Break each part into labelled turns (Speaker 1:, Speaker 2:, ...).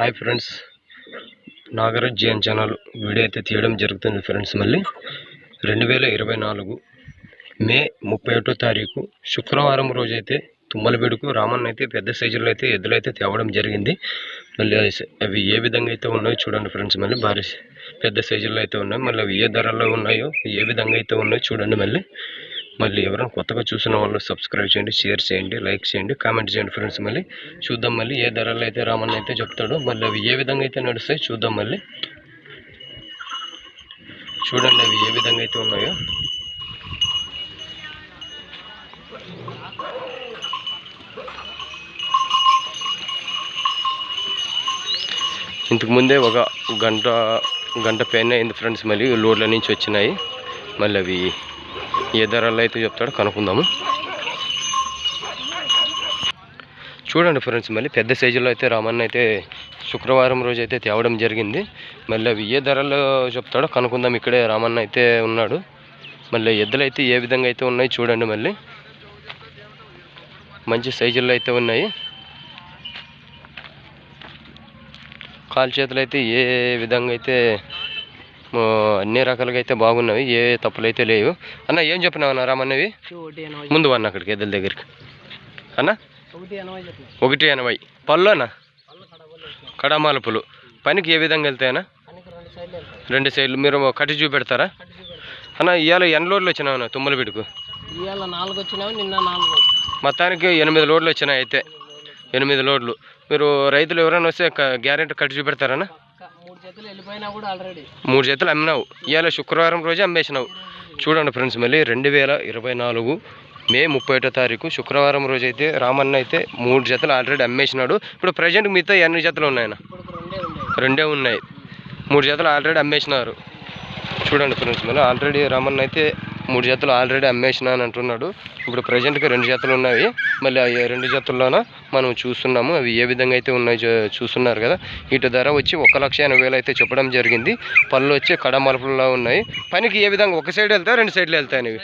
Speaker 1: Hi friends. Nagaraj GN channel video అయితే తీయడం జరుగుతుంది ఫ్రెండ్స్ మళ్ళీ. రెండు వేల ఇరవై నాలుగు మే ముప్పై ఒకటో తారీఖు శుక్రవారం రోజైతే తుమ్మలబేడుకు రామన్ అయితే పెద్ద సైజులో అయితే ఎద్దులైతే అయితే తేవడం జరిగింది. మళ్ళీ అవి ఏ విధంగా అయితే ఉన్నాయో చూడండి ఫ్రెండ్స్ మళ్ళీ. భారీ పెద్ద సైజుల్లో అయితే ఉన్నాయి. మళ్ళీ అవి ఏ ధరల్లో ఉన్నాయో ఏ విధంగా అయితే ఉన్నాయో చూడండి మళ్ళీ. మళ్ళీ ఎవరైనా కొత్తగా చూసిన వాళ్ళు సబ్స్క్రైబ్ చేయండి షేర్ చేయండి లైక్ చేయండి కామెంట్ చేయండి ఫ్రెండ్స్ మళ్ళీ. చూద్దాం మళ్ళీ ఏ ధరలు అయితే రామన్న అయితే చెప్తాడో మళ్ళీ అవి ఏ విధంగా అయితే నడుస్తాయి చూద్దాం మళ్ళీ. చూడండి అవి ఏ విధంగా అయితే ఉన్నాయో. ఇంతకుముందే ఒక గంట గంట పైన అయింది ఫ్రెండ్స్ మళ్ళీ లోడ్ల నుంచి వచ్చినాయి. మళ్ళీ అవి ఏ ధరలు అయితే చెప్తాడో కనుక్కుందాము. చూడండి ఫ్రెండ్స్ మళ్ళీ పెద్ద సైజులో అయితే రామన్న అయితే శుక్రవారం రోజు అయితే తేవడం జరిగింది. మళ్ళీ అవి ఏ ధరలు చెప్తాడో కనుక్కుందాం. ఇక్కడే రామన్న అయితే ఉన్నాడు. మళ్ళీ ఎద్దులు అయితే ఏ విధంగా అయితే ఉన్నాయి చూడండి మళ్ళీ. మంచి సైజుల్లో అయితే ఉన్నాయి. కాలు చేతులు అయితే ఏ విధంగా అయితే అన్ని రకాలుగా అయితే బాగున్నవి ఏ తప్పులు అయితే లేవు. అన్న ఏం చెప్పినావు అన్న రామన్నవి ముందు వన్న అక్కడికి ఎద్దుల దగ్గరికి. అన్న?
Speaker 2: ఒకటి ఎనభై
Speaker 1: పళ్ళు అన్న? కడామాలపులు పనికి ఏ విధంగా వెళ్తాయన్నా
Speaker 2: పనికి రెండు సైడ్లు వెళ్తాయి.
Speaker 1: మీరు కట్టి చూపెడతారా? అన్న ఇవాళ ఎన్ని లోడ్లు వచ్చినావు అన్న తుమ్మలబిడుకు
Speaker 2: ఇవాళ నాలుగు వచ్చినావు నిన్న నాలుగు.
Speaker 1: మొత్తానికి ఎనిమిది లోడ్లు వచ్చినాయి అయితే. ఎనిమిది లోడ్లు. మీరు రైతులు ఎవరైనా వస్తే గ్యారెంటీ కట్టి చూపెడతారన్నా
Speaker 2: మూడు జతలు
Speaker 1: అమ్మినావు. ఇవాళ శుక్రవారం రోజే అమ్మేసినావు. చూడండి ఫ్రెండ్స్ మళ్ళీ రెండు వేల ఇరవై నాలుగు మే ముప్పై ఒకటో తారీఖు శుక్రవారం రోజు అయితే రామన్న అయితే మూడు జతలు ఆల్రెడీ అమ్మేసినాడు. ఇప్పుడు ప్రజెంట్ మిగతా ఎన్ని జతలు
Speaker 2: ఉండేవి
Speaker 1: రెండే ఉన్నాయి. మూడు జతలు ఆల్రెడీ అమ్మేసినారు. చూడండి ఫ్రెండ్స్ మళ్ళీ ఆల్రెడీ రామన్న అయితే మూడు జతలు ఆల్రెడీ అమ్మేసిన అని అంటున్నాడు. ఇప్పుడు ప్రజెంట్గా రెండు జతలు ఉన్నాయి మళ్ళీ ఆ రెండు జతల్లోన మనం చూస్తున్నాము అవి ఏ విధంగా అయితే ఉన్నాయి చూస్తున్నారు కదా. వీటి ధర వచ్చి ఒక లక్ష ఎనభై వేలు అయితే చెప్పడం జరిగింది. పళ్ళు వచ్చి కడమలుపులా ఉన్నాయి. పనికి ఏ విధంగా ఒక సైడ్ వెళ్తాయి రెండు సైడ్లు వెళ్తాయి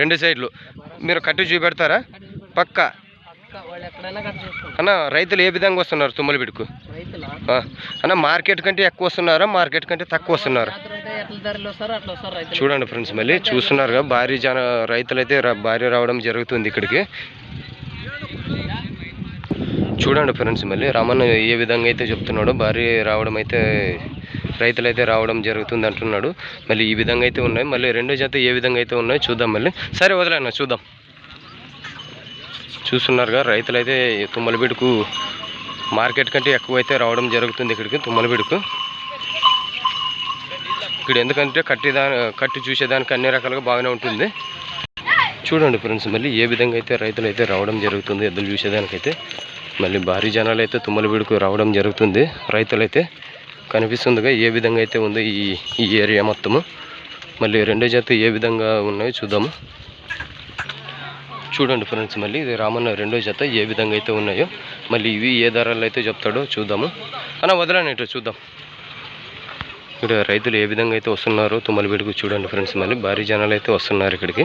Speaker 1: రెండు సైడ్లు. మీరు కట్టి చూపెడతారా? పక్క. అన్న రైతులు ఏ విధంగా వస్తున్నారు తుమ్మలబిడుకు అన్న మార్కెట్ కంటే ఎక్కువ వస్తున్నారా? మార్కెట్ కంటే తక్కువ వస్తున్నారా? చూడండి ఫ్రెండ్స్ మళ్ళీ చూస్తున్నారు భారీ జన రైతులు అయితే రా- భారీ రావడం జరుగుతుంది ఇక్కడికి. చూడండి ఫ్రెండ్స్ మళ్ళీ రామన్న ఏ విధంగా అయితే చెప్తున్నాడో భారీ రావడం అయితే రైతులు అయితే రావడం జరుగుతుంది అంటున్నాడు. మళ్ళీ ఈ విధంగా అయితే ఉన్నాయి. మళ్ళీ రెండో జత ఏ విధంగా అయితే ఉన్నాయో చూద్దాం మళ్ళీ. సరే వదిలేనా చూద్దాం. చూస్తున్నారుగా రైతులు అయితే తుమ్మలబీడుకు మార్కెట్ కంటే ఎక్కువ అయితే రావడం జరుగుతుంది ఇక్కడికి తుమ్మలబీడుకు ఇక్కడ ఎందుకంటే కట్టిదా కట్టి చూసేదానికి అన్ని రకాలుగా బాగానే ఉంటుంది. చూడండి ఫ్రెండ్స్ మళ్ళీ ఏ విధంగా అయితే రైతులు అయితే రావడం జరుగుతుంది ఎద్దులు చూసేదానికైతే. మళ్ళీ భారీ జనాలు అయితే తుమ్మలబీడుకు రావడం జరుగుతుంది రైతులైతే కనిపిస్తుందిగా ఏ విధంగా అయితే ఉందో ఈ ఈ ఏరియా మొత్తము. మళ్ళీ రెండో జాతీయ ఏ విధంగా ఉన్నాయో చూద్దాము. చూడండి ఫ్రెండ్స్ మళ్ళీ ఇది రామన్న రెండో జత ఏ విధంగా అయితే ఉన్నాయో. మళ్ళీ ఇవి ఏ ధరలు అయితే చెప్తాడో చూద్దాము. అన్న వదలనేటో చూద్దాం. ఇక్కడ రైతులు ఏ విధంగా అయితే వస్తున్నారో తుమ్మలబీడుకు చూడండి ఫ్రెండ్స్ మళ్ళీ భారీ జనాలు అయితే వస్తున్నారు ఇక్కడికి.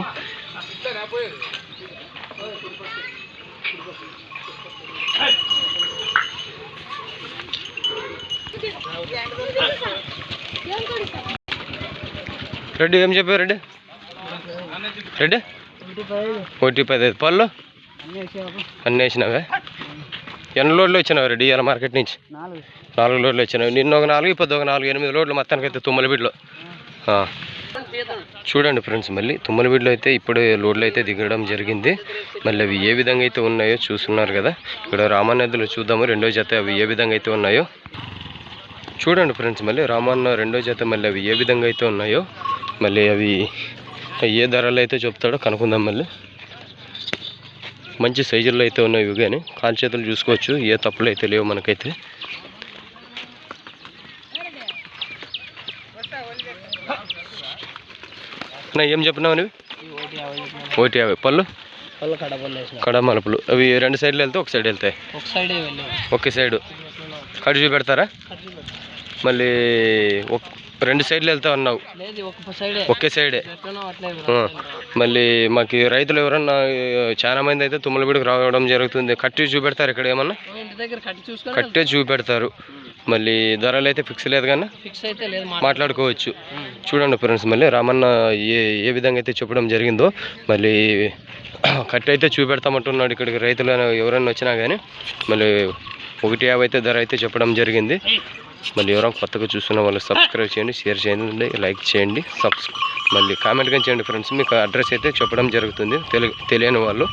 Speaker 1: రెడ్డి ఏం చెప్పారు రెడ్డి? రెడ్డి?
Speaker 2: ఒకటి పది
Speaker 1: ఒకటి పదహైదు పళ్ళు?
Speaker 2: అన్నీ
Speaker 1: వేసినావే? ఎన్ని లోడ్లు వచ్చినావు రెడ్డి ఇవాళ మార్కెట్ నుంచి?
Speaker 2: నాలుగు.
Speaker 1: లోడ్లు వచ్చినాయి. నిన్న ఒక నాలుగు ఇప్పుడు ఒక నాలుగు ఎనిమిది లోడ్లు మొత్తానికి అయితే తుమ్మలబీడులో. చూడండి ఫ్రెండ్స్ మళ్ళీ తుమ్మలబీడులో అయితే ఇప్పుడే లోడ్లు అయితే దిగడం జరిగింది. మళ్ళీ అవి ఏ విధంగా అయితే ఉన్నాయో చూస్తున్నారు కదా. ఇక్కడ రామానదులు చూద్దాము రెండో జత అవి ఏ విధంగా అయితే ఉన్నాయో. చూడండి ఫ్రెండ్స్ మళ్ళీ రామన్న రెండో జత మళ్ళీ అవి ఏ విధంగా అయితే ఉన్నాయో. మళ్ళీ అవి ఏ ధరలు అయితే చెప్తాడో కనుక్కుందాం మళ్ళీ. మంచి సైజుల్లో అయితే ఉన్నాయి ఇవి కానీ. కాలు చేతులు చూసుకోవచ్చు. ఏ తప్పులు అయితే లేవు మనకైతే. నా ఏం చెప్పినావు నువ్వు?
Speaker 2: ఒకటి యాభై.
Speaker 1: పళ్ళు? కడ మలుపులు. అవి రెండు సైడ్లు వెళ్తే ఒక సైడ్ వెళ్తాయి.
Speaker 2: ఒక సైడే వెళ్ళి.
Speaker 1: ఒకే సైడు. కడు చూపెడతారా?
Speaker 2: కట్టి చూపెట్టు.
Speaker 1: మళ్ళీ ఒక రెండు సైడ్లు వెళ్తా ఉన్నావు.
Speaker 2: ఒక సైడే.
Speaker 1: మళ్ళీ మాకు రైతులు ఎవరన్నా చాలా మంది అయితే తుమ్మలబీడికి రావడం జరుగుతుంది. కట్టి చూపెడతారు ఇక్కడ ఏమన్నా?
Speaker 2: కట్టి
Speaker 1: కట్టే చూపెడతారు. మళ్ళీ ధరలు అయితే ఫిక్స్ లేదు కానీ
Speaker 2: ఫిక్స్ అయితే లేదు
Speaker 1: మాట్లాడుకోవచ్చు. చూడండి ఫ్రెండ్స్ మళ్ళీ రామన్న ఏ ఏ విధంగా అయితే చెప్పడం జరిగిందో మళ్ళీ కట్ అయితే చూపెడతామంటున్నాడు ఇక్కడికి రైతులు ఎవరైనా వచ్చినా కానీ మళ్ళీ ఒకటి యాభై అయితే ధర అయితే చెప్పడం జరిగింది. మళ్ళీ ఎవరైనా కొత్తగా చూస్తున్న వాళ్ళు సబ్స్క్రైబ్ చేయండి షేర్ చేయండి లైక్ చేయండి సబ్స్ మళ్ళీ కామెంట్ కానీ చేయండి ఫ్రెండ్స్ మీకు అడ్రస్ అయితే చెప్పడం జరుగుతుంది. తెలియని వాళ్ళు